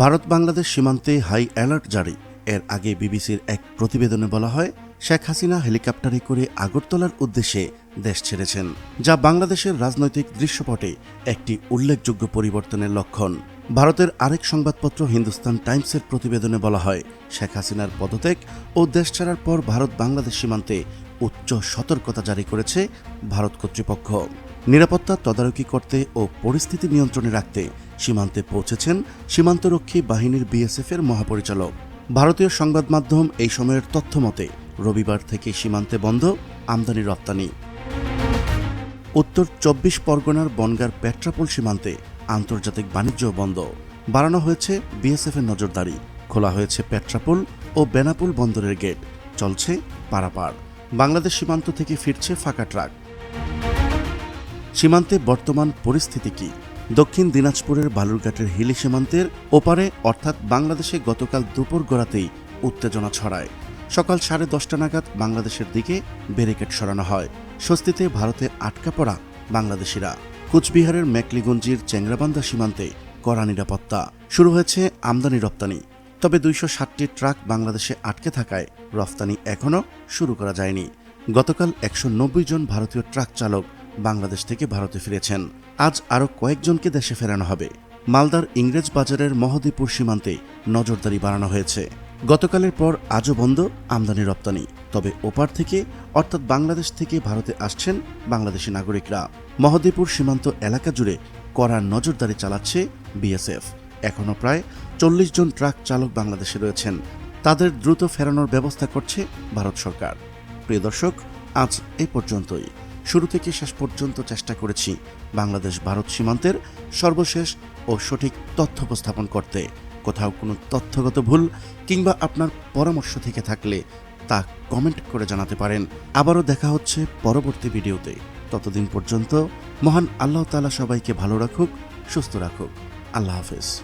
ভারত বাংলাদেশ সীমান্তে high alert জারি। এর আগে বিবিসির এক প্রতিবেদনে বলা হয়, শেখ হাসিনা হেলিকপ্টারে করে আগরতলার উদ্দেশ্যে দেশ ছেড়েছেন, যা বাংলাদেশের রাজনৈতিক দৃশ্যপটে একটি উল্লেখযোগ্য পরিবর্তনের লক্ষণ। ভারতের আরেক সংবাদপত্র হিন্দুস্তান টাইমসের প্রতিবেদনে বলা হয়, শেখ হাসিনার পদত্যাগ ও দেশ ছাড়ার পর ভারত বাংলাদেশ সীমান্তে উচ্চ সতর্কতা জারি করেছে ভারত কর্তৃপক্ষ। নিরাপত্তা তদারকি করতে ও পরিস্থিতি নিয়ন্ত্রণে রাখতে সীমান্তে পৌঁছেছেন সীমান্তরক্ষী বাহিনীর বিএসএফ এর মহাপরিচালক। ভারতীয় সংবাদ মাধ্যম এই সময়ের তথ্য মতে, রবিবার থেকে সীমান্তে বন্ধ, আমদানি রপ্তানি। উত্তর চব্বিশ পরগনার বনগার পেট্রাপোল সীমান্তে আন্তর্জাতিক বাণিজ্য বন্ধ। বাড়ানো হয়েছে বিএসএফ এর নজরদারি। খোলা হয়েছে পেট্রাপোল ও বেনাপুল বন্দরের গেট। চলছে পারাপার। বাংলাদেশ সীমান্ত থেকে ফিরছে ফাঁকা ট্রাক। সীমান্তে বর্তমান পরিস্থিতি কি? দক্ষিণ দিনাজপুরের বালুরঘাটের হিলি সীমান্তের ওপারে, অর্থাৎ বাংলাদেশে গতকাল দুপুর গড়াতেই উত্তেজনা ছড়ায়। সকাল সাড়ে দশটা নাগাদ বাংলাদেশের দিকে ব্যারিকেড সরানো হয়। স্বস্তিতে ভারতে আটকা পড়া বাংলাদেশিরা। কুচবিহারের মেকলিগঞ্জির চেংরাবান্ধা সীমান্তে কড়া নিরাপত্তা। শুরু হয়েছে আমদানি রপ্তানি। তবে দুইশো ষাটটি ট্রাক বাংলাদেশে আটকে থাকায় রফতানি এখনও শুরু করা যায়নি। গতকাল একশো নব্বই জন ভারতীয় ট্রাক চালক বাংলাদেশ থেকে ভারতে ফিরেছেন। আজ আরও কয়েকজনকে দেশে ফেরানো হবে। মালদার ইংরেজ বাজারের মহদীপুর সীমান্তে নজরদারি বাড়ানো হয়েছে। গতকালের পর আজও বন্ধ, আমদানি রপ্তানি। তবে ওপার থেকে, অর্থাৎ বাংলাদেশ থেকে ভারতে আসছেন বাংলাদেশি নাগরিকরা। মহদীপুর সীমান্ত এলাকা জুড়ে কড়া নজরদারি চালাচ্ছে বিএসএফ। এখনও প্রায় চল্লিশ জন ট্রাক চালক বাংলাদেশে রয়েছেন। তাদের দ্রুত ফেরানোর ব্যবস্থা করছে ভারত সরকার। প্রিয় দর্শক, আজ এ পর্যন্তই। শুরু থেকে শেষ পর্যন্ত চেষ্টা করেছি বাংলাদেশ ভারত সীমান্তের সর্বশেষ ও সঠিক তথ্য উপস্থাপন করতে। কোথাও কোনো তথ্যগত ভুল কিংবা আপনার পরামর্শ থেকে থাকলে তা কমেন্ট করে জানাতে পারেন। আবারও দেখা হচ্ছে পরবর্তী ভিডিওতে। ততদিন পর্যন্ত মহান আল্লাহ তাআলা সবাইকে ভালো রাখুক, সুস্থ রাখুক। আল্লাহ হাফেজ।